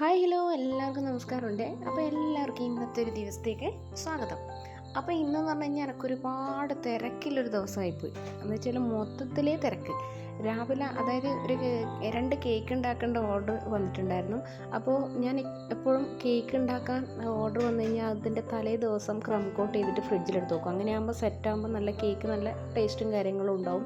Hi hello എല്ലാവർക്കും നമസ്കാരമുണ്ട്. അപ്പോൾ എല്ലാവർക്കും ഇന്നത്തെ ഒരു ദിവസത്തേക്ക് സ്വാഗതം. അപ്പോൾ ഇന്നെന്ന് പറഞ്ഞു കഴിഞ്ഞാൽ എനിക്ക് ഒരുപാട് തിരക്കിലൊരു ദിവസമായിപ്പോയി. എന്ന് വെച്ചാൽ മൊത്തത്തിലേ തിരക്ക്. രാവിലെ അതായത് ഒരു രണ്ട് കേക്ക് ഉണ്ടാക്കേണ്ട ഓർഡർ വന്നിട്ടുണ്ടായിരുന്നു. അപ്പോൾ ഞാൻ എപ്പോഴും കേക്ക് ഉണ്ടാക്കാൻ ഓർഡർ വന്നു കഴിഞ്ഞാൽ അതിന്റെ തലേ ദിവസം ക്രം കോട്ട് ചെയ്തിട്ട് ഫ്രിഡ്ജിലെടുത്ത് വെക്കും. അങ്ങനെയാകുമ്പോൾ സെറ്റാകുമ്പോൾ നല്ല കേക്ക് നല്ല ടേസ്റ്റും കാര്യങ്ങളും ഉണ്ടാവും.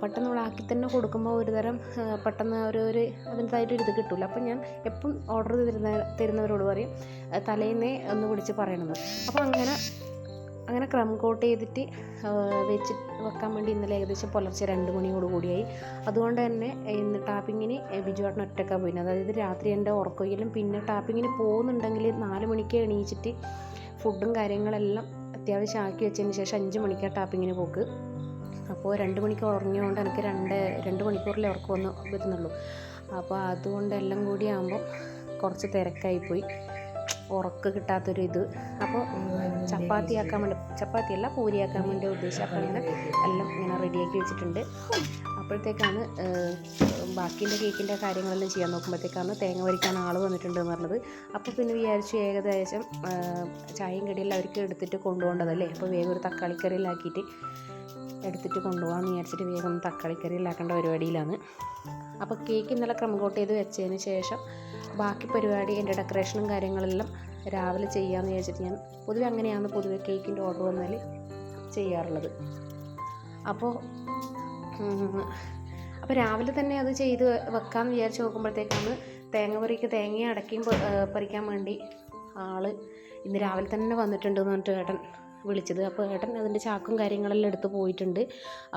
പെട്ടെന്ന് നമ്മൾ ആക്കി തന്നെ കൊടുക്കുമ്പോൾ ഒരു തരം പെട്ടെന്ന് ഒരു ഒരു അതിന്റെതായിട്ടൊരു ഇത് കിട്ടില്ല അപ്പം ഞാൻ എപ്പം ഓർഡർ തരുന്ന തരുന്നവരോട് പറയും തലേന്നേ ഒന്ന് വിളിച്ച് പറയണമെന്ന് അപ്പോൾ അങ്ങനെ അങ്ങനെ ക്രം കോട്ട് ചെയ്തിട്ട് വെച്ച് വെക്കാൻ വേണ്ടി ഇന്നലെ ഏകദേശം പുലർച്ചെ രണ്ട് മണിയോട് കൂടിയായി. അതുകൊണ്ട് തന്നെ ഇന്ന് ടാപ്പിങ്ങിന് ബിജുവാട്ടൻ ഒറ്റക്കാണ് പോയിരുന്നത് അതായത് രാത്രി എന്റെ ഉറക്കുകയിലും പിന്നെ ടാപ്പിങ്ങിന് പോകുന്നുണ്ടെങ്കിൽ നാല് മണിക്ക് എണീച്ചിട്ട് ഫുഡും കാര്യങ്ങളെല്ലാം അത്യാവശ്യം ആക്കി വെച്ചതിന് ശേഷം അഞ്ച് മണിക്കാണ് ടാപ്പിങ്ങിന് പോക്ക്. അപ്പോൾ രണ്ട് മണിക്കൂർ ഉറങ്ങിയതുകൊണ്ട് എനിക്ക് രണ്ട് രണ്ട് മണിക്കൂറിലേ ഉറക്കം ഒന്ന് വരുന്നുള്ളൂ അപ്പോൾ അതുകൊണ്ട് എല്ലാം കൂടി ആകുമ്പോൾ കുറച്ച് തിരക്കായിപ്പോയി. ഉറക്ക് കിട്ടാത്തൊരു ഇത് അപ്പോൾ ചപ്പാത്തി ആക്കാൻ വേണ്ടി ചപ്പാത്തി അല്ല പൂരി ആക്കാൻ വേണ്ടി ഉദ്ദേശിച്ചത്. അപ്പോൾ അങ്ങനെ എല്ലാം ഇങ്ങനെ റെഡിയാക്കി വെച്ചിട്ടുണ്ട്. അപ്പോഴത്തേക്കാണ് ബാക്കിന്റെ കേക്കിന്റെ കാര്യങ്ങളെല്ലാം ചെയ്യാൻ നോക്കുമ്പോഴത്തേക്കാണ് തേങ്ങ വരിക്കാൻ ആൾ വന്നിട്ടുണ്ട് എന്ന് പറഞ്ഞത്. അപ്പോൾ പിന്നെ വിചാരിച്ചു ഏകദേശം ചായയും കടിയെല്ലാം അവർക്ക് എടുത്തിട്ട് കൊണ്ടുപോകേണ്ടതല്ലേ? അപ്പോൾ വേഗം ഒരു തക്കാളിക്കറിയിലാക്കിയിട്ട് എടുത്തിട്ട് കൊണ്ടുപോകാമെന്ന് വിചാരിച്ചിട്ട് വേഗം തക്കാളിക്കറി ഉണ്ടാക്കേണ്ട പരിപാടിയിലാണ്. അപ്പോൾ കേക്ക് ഇന്നലെ ക്രം കോട്ട് ചെയ്ത് വെച്ചതിന് ശേഷം ബാക്കി പരിപാടി എന്റെ ഡെക്കറേഷനും കാര്യങ്ങളെല്ലാം രാവിലെ ചെയ്യാമെന്ന് വിചാരിച്ചിട്ട് ഞാൻ പൊതുവെ അങ്ങനെയാണ് പൊതുവെ കേക്കിന്റെ ഓർഡർ വന്നാൽ ചെയ്യാറുള്ളത്. അപ്പോൾ അപ്പോൾ രാവിലെ തന്നെ അത് ചെയ്ത് വെക്കാമെന്ന് വിചാരിച്ച് നോക്കുമ്പോഴത്തേക്കാണ് തേങ്ങ പറിക്ക് തേങ്ങ അടക്കിയും പറിക്കാൻ വേണ്ടി ആൾ ഇന്ന് രാവിലെ തന്നെ വന്നിട്ടുണ്ട് എന്ന് പറഞ്ഞിട്ട് ഏട്ടൻ വിളിച്ചത്. അപ്പോൾ ഏട്ടൻ അതിന്റെ ചാക്കും കാര്യങ്ങളെല്ലാം എടുത്ത് പോയിട്ടുണ്ട്.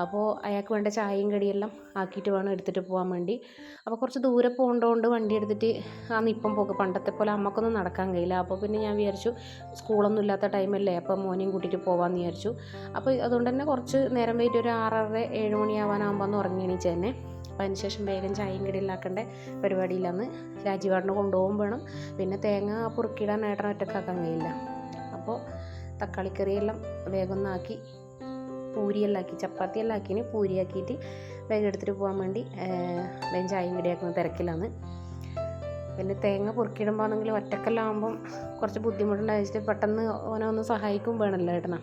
അപ്പോൾ അയാൾക്ക് വേണ്ട ചായയും കടിയെല്ലാം ആക്കിയിട്ട് വേണം എടുത്തിട്ട് പോകാൻ വേണ്ടി. അപ്പോൾ കുറച്ച് ദൂരെ പോകേണ്ടതുകൊണ്ട് വണ്ടി എടുത്തിട്ട് ആ നിപ്പം പോക്ക്. പണ്ടത്തെ പോലെ അമ്മക്കൊന്നും നടക്കാൻ കഴിയില്ല. അപ്പോൾ പിന്നെ ഞാൻ വിചാരിച്ചു സ്കൂളൊന്നും ഇല്ലാത്ത ടൈമല്ലേ അപ്പോൾ മോനെയും കൂട്ടിയിട്ട് പോകാമെന്ന് വിചാരിച്ചു. അപ്പോൾ അതുകൊണ്ട് തന്നെ കുറച്ച് നേരം വൈകിട്ട് ഒരു ആറര ഏഴ് മണിയാവാനാകുമ്പോൾ എന്ന് ഉറങ്ങി തന്നെ അപ്പോൾ അതിനുശേഷം വേഗം ചായയും കടിയിലാക്കേണ്ട പരിപാടിയിലാണ് രാജീവാടിനെ കൊണ്ടുപോകും വേണം. പിന്നെ തേങ്ങ പുറുക്കിയിടാൻ ഏട്ടൻ ഒറ്റക്കാക്കാൻ കഴിയില്ല. അപ്പോൾ തക്കാളിക്കറിയെല്ലാം വേഗം ഒന്നാക്കി പൂരിയെല്ലാം ആക്കി ചപ്പാത്തിയെല്ലാം ആക്കിന് പൂരിയാക്കിയിട്ട് വേഗം എടുത്തിട്ട് പോകാൻ വേണ്ടി വേഗം ചായയും കടിയാക്കുന്ന തിരക്കിലാണ്. പിന്നെ തേങ്ങ പൊറുക്കിയിടുമ്പോഴാണെങ്കിൽ ഒറ്റക്കെല്ലാം ഒറ്റക്കെല്ലാകുമ്പം കുറച്ച് ബുദ്ധിമുട്ടുണ്ടായി വെച്ചിട്ട് പെട്ടെന്ന് ഓനെ ഒന്ന് സഹായിക്കും വേണമല്ലോ ഏട്ടനാ.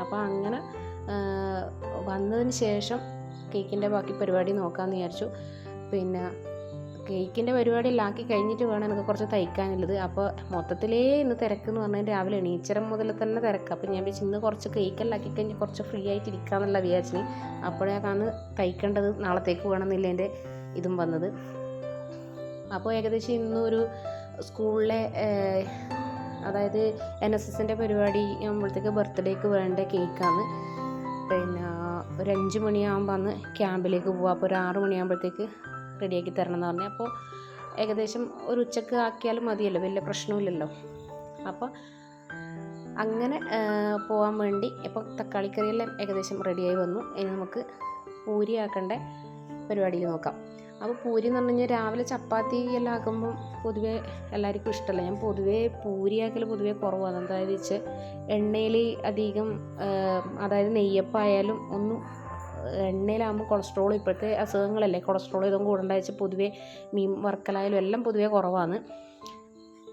അപ്പോൾ അങ്ങനെ വന്നതിന് ശേഷം കേക്കിന്റെ ബാക്കി പരിപാടി നോക്കാമെന്ന് വിചാരിച്ചു. പിന്നെ കേക്കിന്റെ പരിപാടിയെല്ലാം ആക്കി കഴിഞ്ഞിട്ട് വേണം എനിക്ക് കുറച്ച് തയ്ക്കാനുള്ളത്. അപ്പോൾ മൊത്തത്തിലേ ഇന്ന് തിരക്ക് എന്ന് പറഞ്ഞാൽ രാവിലെ എണീച്ചരം മുതൽ തന്നെ തിരക്ക്. അപ്പോൾ ഞാൻ വിചാരിച്ചു ഇന്ന് കുറച്ച് കേക്കെല്ലാം ആക്കി കഴിഞ്ഞ് കുറച്ച് ഫ്രീ ആയിട്ട് ഇരിക്കാമെന്നുള്ള വിചാരിച്ചിന്. അപ്പോഴേക്കാണ് തയ്ക്കേണ്ടത് നാളത്തേക്ക് വേണമെന്നില്ല എന്റെ ഇതും വന്നത്. അപ്പോൾ ഏകദേശം ഇന്നൊരു സ്കൂളിലെ അതായത് എൻ എസ് എസിന്റെ പരിപാടി ആകുമ്പോഴത്തേക്ക് ബർത്ത്ഡേക്ക് വേണ്ട കേക്കാണ്. പിന്നെ ഒരു അഞ്ച് മണിയാകുമ്പോൾ അന്ന് ക്യാമ്പിലേക്ക് പോവാം. അപ്പോൾ ഒരു ആറ് മണിയാകുമ്പോഴത്തേക്ക് റെഡിയാക്കി തരണം എന്ന് പറഞ്ഞു. അപ്പോൾ ഏകദേശം ഒരു ഉച്ചയ്ക്ക് ആക്കിയാലും മതിയല്ലോ വലിയ പ്രശ്നമില്ലല്ലോ. അപ്പോൾ അങ്ങനെ പോകാൻ വേണ്ടി ഇപ്പോൾ തക്കാളിക്കറിയെല്ലാം ഏകദേശം റെഡിയായി വന്നു. ഇനി നമുക്ക് പൂരി ആക്കേണ്ട പരിപാടിയിൽ നോക്കാം. അപ്പോൾ പൂരി എന്ന് പറഞ്ഞു കഴിഞ്ഞാൽ രാവിലെ ചപ്പാത്തി എല്ലാം ആക്കുമ്പം പൊതുവേ എല്ലാവർക്കും ഇഷ്ടമല്ല. ഞാൻ പൊതുവേ പൂരി ആക്കൽ പൊതുവേ കുറവാണ്. അതായത് വെച്ച് എണ്ണയിൽ അധികം അതായത് നെയ്യപ്പായാലും ഒന്നും എണ്ണയിലാകുമ്പോൾ കൊളസ്ട്രോൾ ഇപ്പോഴത്തെ അസുഖങ്ങളല്ലേ? കൊളസ്ട്രോൾ ഇതും കൂടേണ്ട പൊതുവേ മീൻ വറുക്കലായാലും എല്ലാം പൊതുവേ കുറവാണ്.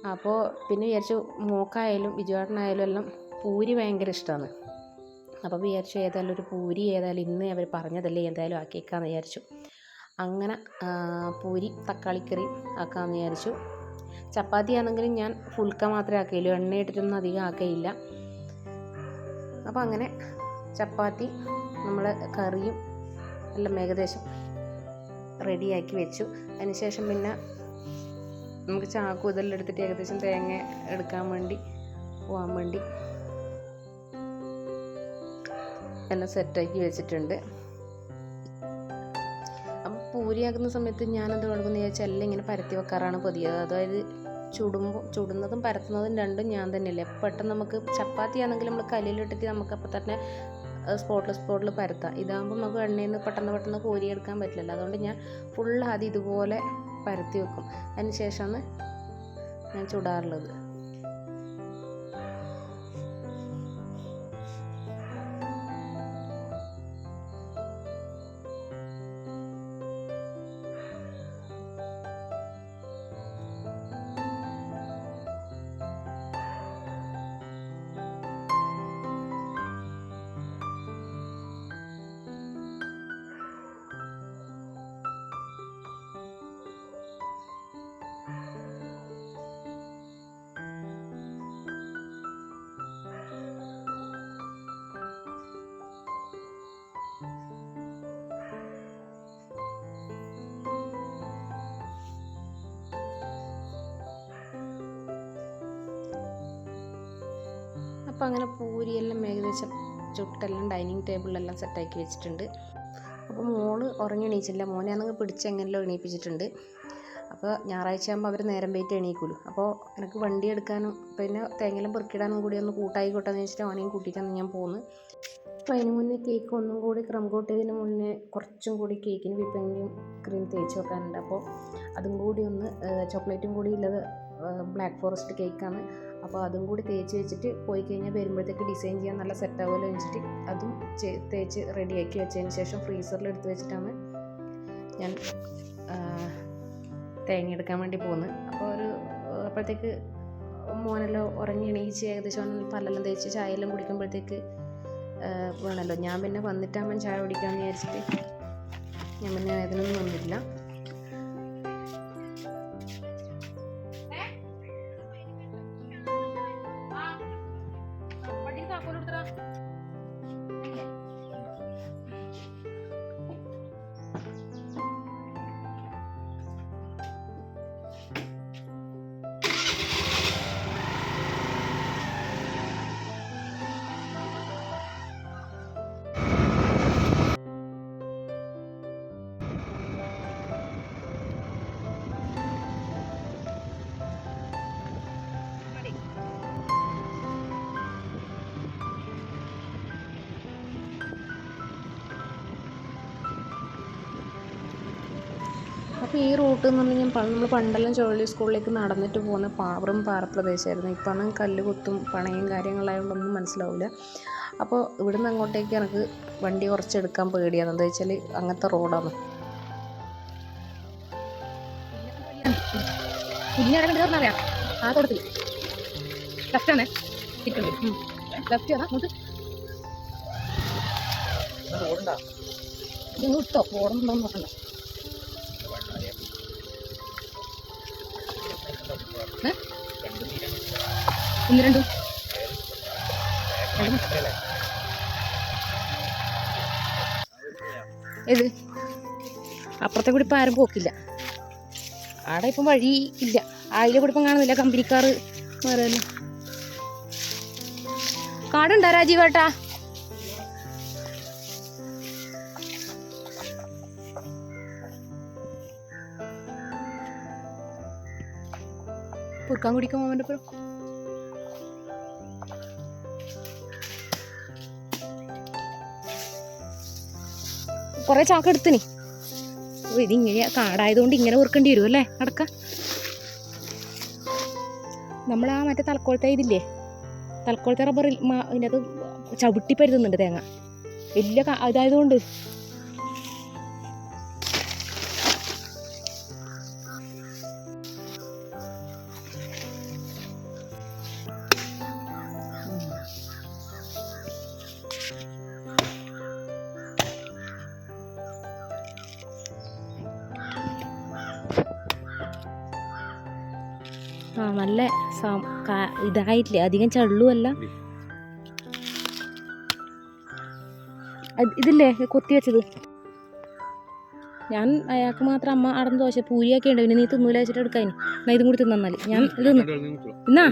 അപ്പോൾ പിന്നെ വിചാരിച്ചു മോക്കായാലും ബിജുവേട്ടനായാലും എല്ലാം പൂരി ഭയങ്കര ഇഷ്ടമാണ് അപ്പോൾ വിചാരിച്ചു ഏതായാലും ഒരു പൂരി ഏതായാലും ഇന്ന് അവർ പറഞ്ഞതല്ലേ എന്തായാലും ആക്കിയേക്കാന്ന് വിചാരിച്ചു. അങ്ങനെ പൂരി തക്കാളിക്കറി ആക്കാമെന്ന് വിചാരിച്ചു. ചപ്പാത്തി ആണെങ്കിലും ഞാൻ ഫുൽക്ക മാത്രമേ ആക്കുകയുള്ളൂ. എണ്ണ ഇട്ടിട്ടൊന്നും അധികം ആക്കുകയില്ല. അപ്പോൾ അങ്ങനെ ചപ്പാത്തി നമ്മൾ കറിയും എല്ലാം ഏകദേശം റെഡിയാക്കി വെച്ചു. അതിനുശേഷം പിന്നെ നമുക്ക് ചാക്കു ഇതെല്ലാം എടുത്തിട്ട് ഏകദേശം തേങ്ങ എടുക്കാൻ വേണ്ടി പോകാൻ വേണ്ടി എല്ലാം സെറ്റാക്കി വെച്ചിട്ടുണ്ട്. അപ്പം പൂരിയാക്കുന്ന സമയത്ത് ഞാനെന്ത് കൊടുക്കുന്ന ചോദിച്ചാൽ എല്ലാം ഇങ്ങനെ പരത്തി വെക്കാറാണ് പതിവ്. അതായത് ചുടുമ്പോൾ ചുടുന്നതും പരത്തുന്നതും രണ്ടും ഞാൻ തന്നെയല്ലേ. പെട്ടെന്ന് നമുക്ക് ചപ്പാത്തി ആണെങ്കിൽ നമ്മൾ കല്ലിലിട്ടിട്ട് നമുക്ക് അപ്പം തന്നെ സ്പോട്ടിൽ സ്പോട്ടിൽ പരത്താം. ഇതാകുമ്പോൾ നമുക്ക് എണ്ണയിൽ നിന്ന് പെട്ടെന്ന് പെട്ടെന്ന് കോരിയെടുക്കാൻ പറ്റില്ലല്ലോ. അതുകൊണ്ട് ഞാൻ ഫുൾ ആദ്യം ഇതുപോലെ പരത്തി വെക്കും. അതിന് ശേഷമാണ് ഞാൻ ചുടാറുള്ളത്. അപ്പം അങ്ങനെ പൂരിയെല്ലാം ഏകദേശം ചുട്ടെല്ലാം ഡൈനിങ് ടേബിളിലെല്ലാം സെറ്റാക്കി വെച്ചിട്ടുണ്ട്. അപ്പോൾ മോൾ ഉറങ്ങി എണീച്ചില്ല മോനെ ആണെങ്കിൽ പിടിച്ച് എങ്ങനെയല്ലോ എണീപ്പിച്ചിട്ടുണ്ട്. അപ്പോൾ ഞായറാഴ്ച ആകുമ്പോൾ അവർ നേരം വെയിറ്റ് എണീക്കുള്ളൂ അപ്പോൾ എനിക്ക് വണ്ടി എടുക്കാനും പിന്നെ തേങ്ങയെല്ലാം പെറുക്കിടാനും കൂടി ഒന്ന് കൂട്ടായിക്കോട്ടെ എന്ന് വെച്ചിട്ട് അവനെയും കൂട്ടിയിട്ടാണ് ഞാൻ പോകുന്നത് അപ്പോൾ അതിന് മുന്നേ കേക്ക് ഒന്നും കൂടി ക്രം കോട്ട് മുന്നേ കുറച്ചും കൂടി കേക്കിന് വിപ്പിങ്ങും ക്രീം തേച്ച് വെക്കാനുണ്ട്. അപ്പോൾ അതും കൂടി ഒന്ന് ചോക്ലേറ്റും കൂടി ഉള്ളത് ബ്ലാക്ക് ഫോറസ്റ്റ് കേക്കാണ് അപ്പോൾ അതും കൂടി തേച്ച് വെച്ചിട്ട് പോയി കഴിഞ്ഞാൽ വരുമ്പോഴത്തേക്ക് ഡിസൈൻ ചെയ്യാൻ നല്ല സെറ്റ് ആവുമല്ലോ വെച്ചിട്ട് അതും തേച്ച് റെഡിയാക്കി വെച്ചതിന് ശേഷം ഫ്രീസറിൽ എടുത്ത് വെച്ചിട്ടാണ് ഞാൻ തേങ്ങ എടുക്കാൻ വേണ്ടി പോകുന്നത് അപ്പോൾ ഒരു അപ്പോഴത്തേക്ക് മോനെല്ലാം ഉറങ്ങി എണീച്ച് ഏകദേശം പല്ലെല്ലാം തേച്ച് ചായയെല്ലാം കുടിക്കുമ്പോഴത്തേക്ക് വേണമല്ലോ. ഞാൻ പിന്നെ വന്നിട്ടാകുമ്പം ചായ കുടിക്കാമെന്ന് വിചാരിച്ചിട്ട് ഞാൻ പിന്നെ അതിനൊന്നും വന്നില്ല അപ്പോൾ ഈ റൂട്ട് എന്ന് പറഞ്ഞാൽ നമ്മൾ പണ്ടെല്ലാം ചുഴലി സ്കൂളിലേക്ക് നടന്നിട്ട് പോകുന്ന പാവറും പാറപ്രദേശമായിരുന്നു ഇപ്പം അന്ന് കല്ല് കുത്തും പണയും കാര്യങ്ങളായതുകൊണ്ടൊന്നും മനസ്സിലാവില്ല അപ്പോൾ ഇവിടുന്ന് അങ്ങോട്ടേക്ക് എനിക്ക് വണ്ടി കുറച്ചെടുക്കാൻ പേടിയാണ്. എന്താ വെച്ചാൽ അങ്ങനത്തെ റോഡാണ്. പിന്നെ കണ്ടു അറിയാം ആ തോട്ടത്തിൽ. ലെഫ്റ്റ് ആണ്. കിട്ടുന്നത് ലെഫ്റ്റ് ആണ്. അങ്ങോട്ട്. ഇത് വിട്ടോ ഓടുന്നുണ്ടോ നോക്കണ്ട. അപ്പുറത്തെ കൂടി ഇപ്പം ആരും പോക്കില്ല. ആടെ ഇപ്പം വഴി ഇല്ല. അതിലെ കൂടി ഇപ്പം കാണുന്നില്ല. കമ്പനിക്കാർ വേറെ കാടുണ്ടോ രാജീവേട്ടാ പുറക്കാൻ കുടിക്കാൻ അവന്റെ കുറേ ചാക്ക് എടുത്തിനി. ഓ ഇതിങ്ങനെ കാടായതുകൊണ്ട് ഇങ്ങനെ ഓർക്കേണ്ടി വരും അല്ലേ? നടക്ക. നമ്മൾ ആ മറ്റേ തലക്കോളത്തെ ഇതില്ലേ? തലക്കോളത്തെ റബ്ബറിൽ ഇതിനകത്ത് ചവിട്ടി പരുതുന്നുണ്ട് തേങ്ങ. വലിയ ഇതായതുകൊണ്ട് ഇതായിട്ടില്ല? അധികം ചള്ളുമല്ല ഇതില്ലേ? കൊത്തി വെച്ചത്. ഞാൻ അയാൾക്ക് മാത്രം അമ്മ അടന്ന് ദോശ പൂരിയൊക്കെ ഉണ്ട്. പിന്നെ നീ തിന്നൂല വെച്ചിട്ട് എടുക്കാൻ എന്നാ ഇതും കൂടി തിന്നാൽ ഞാൻ ഇത് തിന്നു. എന്നാ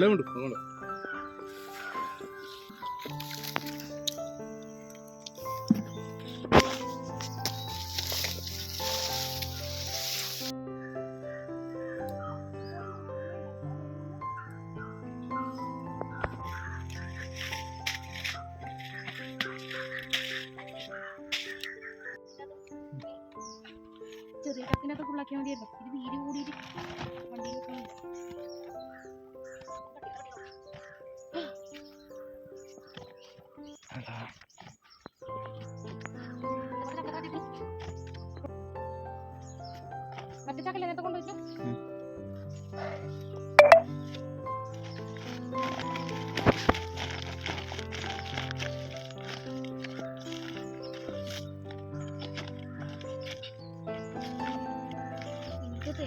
ചെറിയ കത്തിനകത്ത് ഫുള്ളാക്കിയാൽ മതിയല്ലോ ഇത് വീതി കൂടിയിട്ട് വണ്ടിയിലൊക്കെ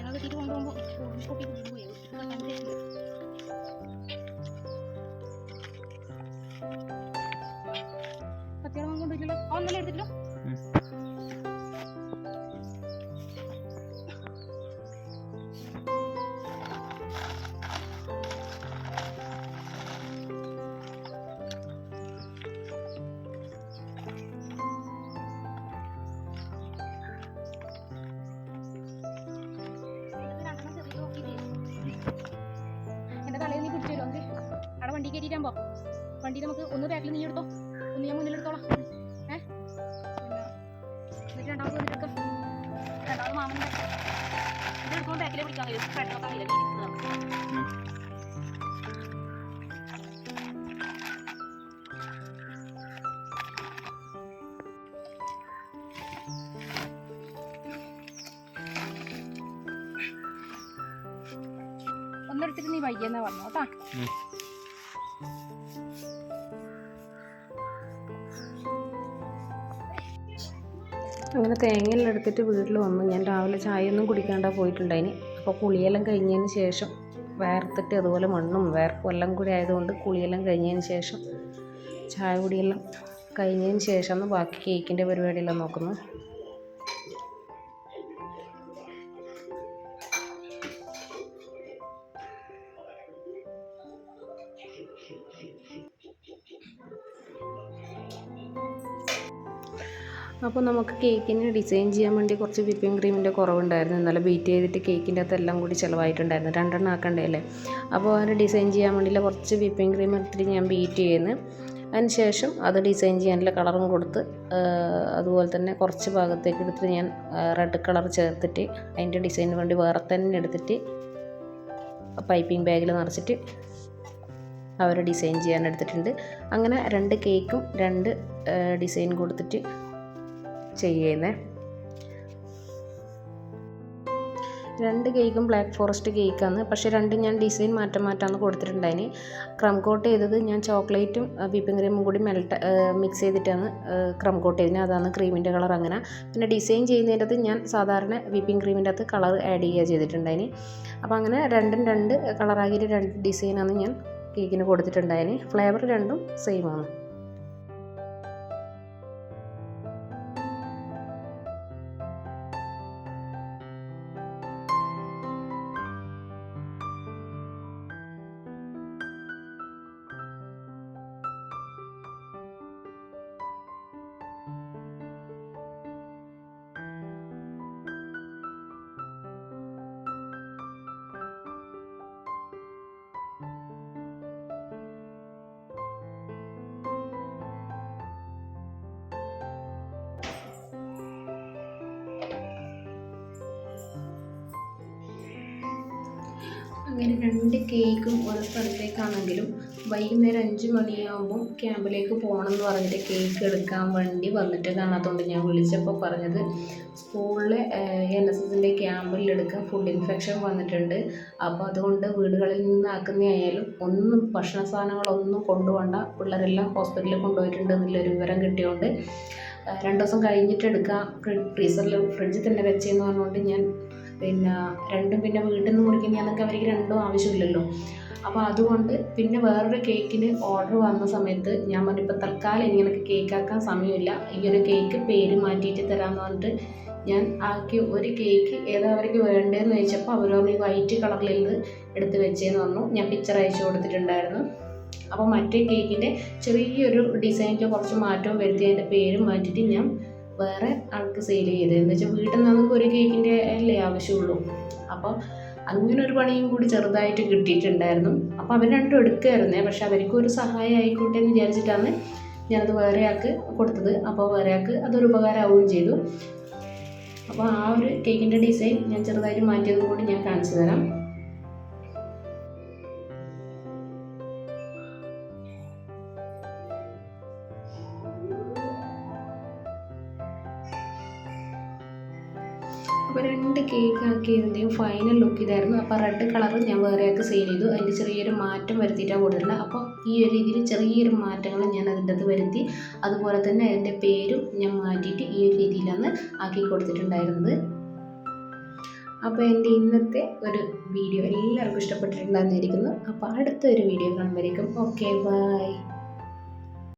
那个地洞洞不我们不冰淇不行要干净 വണ്ടി നമുക്ക് ഒന്ന് ബാക്കിൽ നീ എടുത്തോ. ഒന്ന് ഞാൻ മുന്നിലെടുത്തോളാം ഏ? എന്നിട്ട് രണ്ടാമത് വന്നിട്ട് രണ്ടാമത് മാമൻ ഇത് എടുക്കുമ്പോൾ ബാക്കിലെ പിടിക്കാൻ കഴിയും നോക്കാൻ കഴിയില്ല ഒന്നെടുത്തിട്ട് നീ വയ്യെന്നാ പറഞ്ഞോട്ടാ തേങ്ങയെല്ലാം എടുത്തിട്ട് വീട്ടിൽ വന്നു. ഞാൻ രാവിലെ ചായയൊന്നും കുടിക്കാണ്ട പോയിട്ടുണ്ടായിന്. അപ്പോൾ കുളിയെല്ലാം കഴിഞ്ഞതിന് ശേഷം വേർത്തിട്ട് അതുപോലെ മണ്ണും വേർപ്പും എല്ലാം കൂടി ആയതുകൊണ്ട് കുളിയെല്ലാം കഴിഞ്ഞതിന് ശേഷം ചായ കുടിയെല്ലാം കഴിഞ്ഞതിന് ശേഷമാണ് ബാക്കി കേക്കിന്റെ പരിപാടിയെല്ലാം നോക്കുന്നത് അപ്പോൾ നമുക്ക് കേക്കിന് ഡിസൈൻ ചെയ്യാൻ വേണ്ടി കുറച്ച് വിപ്പിംഗ് ക്രീമിന്റെ കുറവുണ്ടായിരുന്നു. ഇന്നലെ ബീറ്റ് ചെയ്തിട്ട് കേക്കിന്റെ അകത്ത് എല്ലാം കൂടി ചിലവായിട്ടുണ്ടായിരുന്നു. രണ്ടെണ്ണം ആക്കണ്ടേ അല്ലേ? അപ്പോൾ അതിന് ഡിസൈൻ ചെയ്യാൻ വേണ്ടിയുള്ള കുറച്ച് വിപ്പിംഗ് ക്രീം എടുത്തിട്ട് ഞാൻ ബീറ്റ് ചെയ്യുന്നു അതിന് ശേഷം അത് ഡിസൈൻ ചെയ്യാനുള്ള കളറും കൊടുത്ത് അതുപോലെ തന്നെ കുറച്ച് ഭാഗത്തേക്ക് എടുത്തിട്ട് ഞാൻ റെഡ് കളർ ചേർത്തിട്ട് അതിന്റെ ഡിസൈനിന് വേണ്ടി വേറെ തന്നെ എടുത്തിട്ട് പൈപ്പിംഗ് ബാഗിൽ നിറച്ചിട്ട് അവർ ഡിസൈൻ ചെയ്യാൻ എടുത്തിട്ടുണ്ട്. അങ്ങനെ രണ്ട് കേക്കും രണ്ട് ഡിസൈൻ കൊടുത്തിട്ട് ചെയ്യുന്നേ. രണ്ട് കേക്കും ബ്ലാക്ക് ഫോറസ്റ്റ് കേക്കാണ്. പക്ഷേ രണ്ടും ഞാൻ ഡിസൈൻ മാറ്റം മാറ്റാന്ന് കൊടുത്തിട്ടുണ്ടായിന്. ക്രം കോട്ട് ചെയ്തത് ഞാൻ ചോക്ലേറ്റും വിപ്പിംഗ് ക്രീമും കൂടി മെൽട്ട് മിക്സ് ചെയ്തിട്ടാണ് ക്രം കോട്ട് ചെയ്തത്. അതാണ് ക്രീമിന്റെ കളർ അങ്ങനെ. പിന്നെ ഡിസൈൻ ചെയ്യുന്നതിന്റെ അകത്ത് ഞാൻ സാധാരണ വിപ്പിംഗ് ക്രീമിന്റെ അകത്ത് കളർ ആഡ് ചെയ്യുക ചെയ്തിട്ടുണ്ടായിന്. അപ്പോൾ അങ്ങനെ രണ്ടും രണ്ട് കളറാക്കിയിട്ട് രണ്ട് ഡിസൈനാണ് ഞാൻ കേക്കിന് കൊടുത്തിട്ടുണ്ടായിന്. ഫ്ലേവർ രണ്ടും സെയിം അങ്ങനെ രണ്ട് കേക്കും ഒരു സ്ഥലത്തേക്കാണെങ്കിലും വൈകുന്നേരം അഞ്ച് മണിയാകുമ്പോൾ ക്യാമ്പിലേക്ക് പോകണം എന്ന് പറഞ്ഞിട്ട് കേക്ക് എടുക്കാൻ വേണ്ടി വന്നിട്ട് കാണാത്തതുകൊണ്ട് ഞാൻ വിളിച്ചപ്പോൾ പറഞ്ഞത് സ്കൂളിലെ എൻ എസ് എസിന്റെ ക്യാമ്പിൽ എടുക്കാൻ ഫുഡ് ഇൻഫെക്ഷൻ വന്നിട്ടുണ്ട്. അപ്പോൾ അതുകൊണ്ട് വീടുകളിൽ നിന്ന് ആക്കുന്നതായാലും ഒന്നും ഭക്ഷണ സാധനങ്ങളൊന്നും കൊണ്ടുപോകണ്ട. പിള്ളേരെല്ലാം ഹോസ്പിറ്റലിൽ കൊണ്ടുപോയിട്ടുണ്ട് എന്നുള്ളൊരു വിവരം കിട്ടിയതുകൊണ്ട് രണ്ട് ദിവസം കഴിഞ്ഞിട്ട് എടുക്കാം. ഫ്രീസറിൽ ഫ്രിഡ്ജിൽ തന്നെ വെച്ചെന്ന് പറഞ്ഞുകൊണ്ട് ഞാൻ പിന്നെ രണ്ടും പിന്നെ വീട്ടിൽ നിന്ന് മുറിക്കുന്നതൊക്കെ അവർക്ക് രണ്ടും ആവശ്യമില്ലല്ലോ. അപ്പോൾ അതുകൊണ്ട് പിന്നെ വേറൊരു കേക്കിന് ഓർഡർ വന്ന സമയത്ത് ഞാൻ പറഞ്ഞു ഇപ്പോൾ തൽക്കാലം കേക്ക് ആക്കാൻ സമയമില്ല. ഈ ഒരു കേക്ക് പേര് മാറ്റിയിട്ട് തരാമെന്ന് പറഞ്ഞിട്ട് ഞാൻ ആക്കി ഒരു കേക്ക് ഏതാ അവർക്ക് വേണ്ടതെന്ന് ചോദിച്ചപ്പോൾ അവർ പറഞ്ഞു വൈറ്റ് കളറിൽ ഇത് എടുത്ത് വെച്ചേന്ന് പറഞ്ഞു. ഞാൻ പിക്ചർ അയച്ചു കൊടുത്തിട്ടുണ്ടായിരുന്നു. അപ്പോൾ മറ്റേ കേക്കിന്റെ ചെറിയൊരു ഡിസൈനിൽ കുറച്ച് മാറ്റവും വരുത്തി അതിന്റെ പേരും മാറ്റിയിട്ട് ഞാൻ വേറെ ആൾക്ക് സെയിൽ ചെയ്തത് എന്ന് വെച്ചാൽ വീട്ടിൽ നിന്ന് നമുക്ക് ഒരു കേക്കിന്റെ അല്ലേ ആവശ്യമുള്ളൂ. അപ്പോൾ അങ്ങനെ ഒരു പണിയും കൂടി ചെറുതായിട്ട് കിട്ടിയിട്ടുണ്ടായിരുന്നു. അപ്പോൾ അവർ രണ്ടും എടുക്കുമായിരുന്നേ പക്ഷെ അവർക്കും ഒരു സഹായം ആയിക്കോട്ടെ എന്ന് വിചാരിച്ചിട്ടാണ് ഞാനത് വേറെ ആൾക്ക് കൊടുത്തത്. അപ്പോൾ വേറെ ആൾക്ക് അതൊരു ഉപകാരമാവുകയും ചെയ്തു. അപ്പോൾ ആ ഒരു കേക്കിന്റെ ഡിസൈൻ ഞാൻ ചെറുതായിട്ട് മാറ്റിയതും കൂടി ഞാൻ കാണിച്ചു തരാം. അപ്പോൾ രണ്ട് കേക്ക് ആക്കിയതിന്റെയും ഫൈനൽ ലുക്ക് ഇതായിരുന്നു. അപ്പോൾ റെഡ് കളർ ഞാൻ വേറെയൊക്കെ സെയിൽ ചെയ്തു. അതിന്റെ ചെറിയൊരു മാറ്റം വരുത്തിയിട്ടാണ് കൊടുത്തിട്ടുള്ളത് അപ്പോൾ ഈ ഒരു രീതിയിൽ ചെറിയൊരു മാറ്റങ്ങൾ ഞാൻ അതിന്റെ അകത്ത് വരുത്തി. അതുപോലെ തന്നെ അതിന്റെ പേരും ഞാൻ മാറ്റിയിട്ട് ഈ ഒരു രീതിയിലാണ് ആക്കി കൊടുത്തിട്ടുണ്ടായിരുന്നത്. അപ്പോൾ എന്റെ ഇന്നത്തെ ഒരു വീഡിയോ എല്ലാവർക്കും ഇഷ്ടപ്പെട്ടിട്ടുണ്ടാകുന്നിരിക്കുന്നു അപ്പോൾ അടുത്ത ഒരു വീഡിയോ കാണുമ്പോഴേക്കും. Okay bye